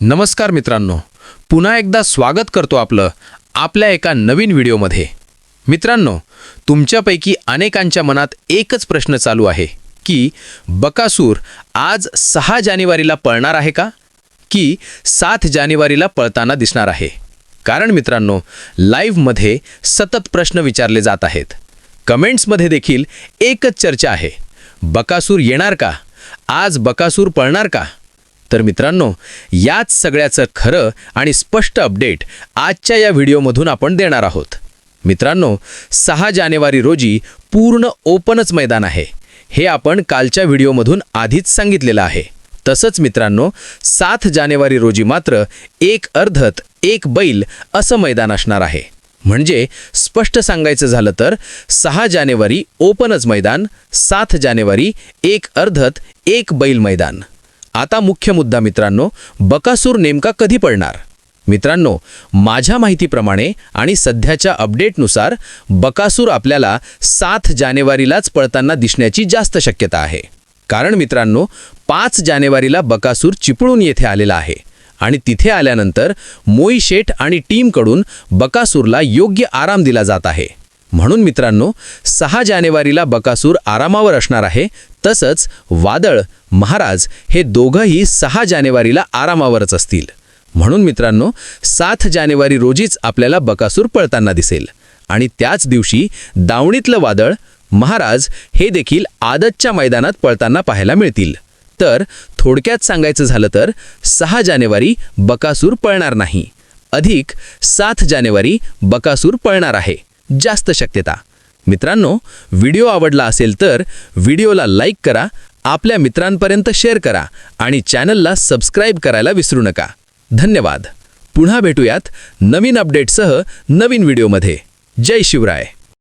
नमस्कार मित्रांनो. पुन्हा एकदा स्वागत करतो आपलं आपल्या एका नवीन व्हिडिओमध्ये. मित्रांनो तुमच्यापैकी अनेकांच्या मनात एकच प्रश्न चालू आहे की बकासूर आज सहा जानेवारीला पळणार आहे का? की सात जानेवारीला पळताना दिसणार आहे? कारण मित्रांनो लाईव्हमध्ये सतत प्रश्न विचारले जात आहेत. कमेंट्समध्ये देखील एकच चर्चा आहे. बकासूर येणार का? आज बकासूर पळणार का? तर मित्रांनो याच सगळ्याचं खरं आणि स्पष्ट अपडेट आजच्या या व्हिडिओमधून आपण देणार आहोत. मित्रांनो सहा जानेवारी रोजी पूर्ण ओपनच मैदान आहे. हे आपण कालच्या व्हिडिओमधून आधीच सांगितलेलं आहे. तसंच मित्रांनो सात जानेवारी रोजी मात्र एक अर्धत एक बैल असं मैदान असणार आहे. म्हणजे स्पष्ट सांगायचं झालं तर सहा जानेवारी ओपनच मैदान सात जानेवारी एक अर्धत एक बैल मैदान. आता मुख्य मुद्दा मित्रांनो बकासूर नेमका कधी पडणार? मित्रांनो माझ्या माहितीप्रमाणे आणि सध्याच्या अपडेटनुसार बकासूर आपल्याला सात जानेवारीलाच पळताना दिसण्याची जास्त शक्यता आहे. कारण मित्रांनो पाच जानेवारीला बकासूर चिपळूण येथे आलेला आहे आणि तिथे आल्यानंतर मोई शेठ आणि टीमकडून बकासूरला योग्य आराम दिला जात आहे. म्हणून मित्रांनो सहा जानेवारीला बकासूर आरामावर असणार आहे. तसंच वादळ महाराज हे दोघंही सहा जानेवारीला आरामावरच असतील. म्हणून मित्रांनो सात जानेवारी रोजीच आपल्याला बकासूर पळताना दिसेल. आणि त्याच दिवशी दावणीतलं वादळ महाराज हे देखील आदतच्या मैदानात पळताना पाहायला मिळतील. तर थोडक्यात सांगायचं झालं तर सहा जानेवारी बकासूर पळणार नाही. अधिक सात जानेवारी बकासूर पळणार आहे. जास्त शक्यता. मित्रांनो व्हिडिओ आवडला असेल तर व्हिडिओला लाईक करा आपल्या मित्रांपर्यंत शेअर करा आणि चॅनलला सबस्क्राईब करायला विसरू नका. धन्यवाद. पुन्हा भेटूयात नवीन अपडेटसह नवीन व्हिडिओमध्ये. जय शिवराय.